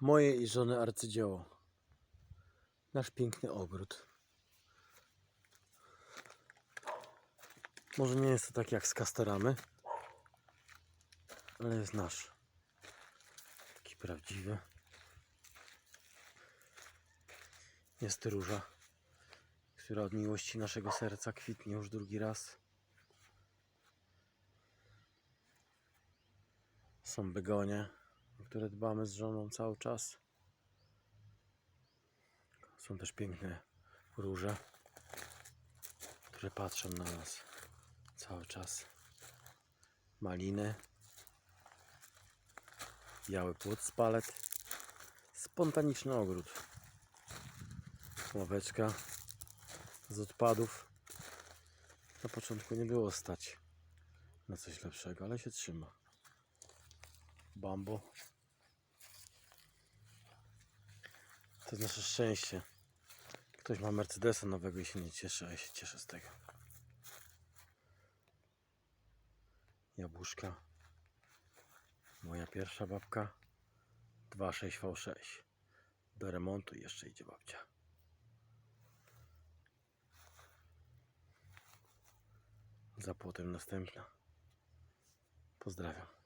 Moje i żony arcydzieło. Nasz piękny ogród. Może nie jest to tak jak z kastoramy, ale jest nasz. Taki prawdziwy. Jest róża, która od miłości naszego serca kwitnie już drugi raz. Są begonie, które dbamy z żoną cały czas. Są też piękne róże, które patrzą na nas cały czas. Maliny, biały płód z palet, spontaniczny ogród. Ławeczka z odpadów. Na początku nie było stać na coś lepszego, ale się trzyma. Bambo. To jest nasze szczęście. Ktoś ma Mercedesa nowego i się nie cieszy, a ja się cieszę z tego. Jabłuszka. Moja pierwsza babka. 26V6. Do remontu jeszcze idzie babcia. Za płotem następna. Pozdrawiam.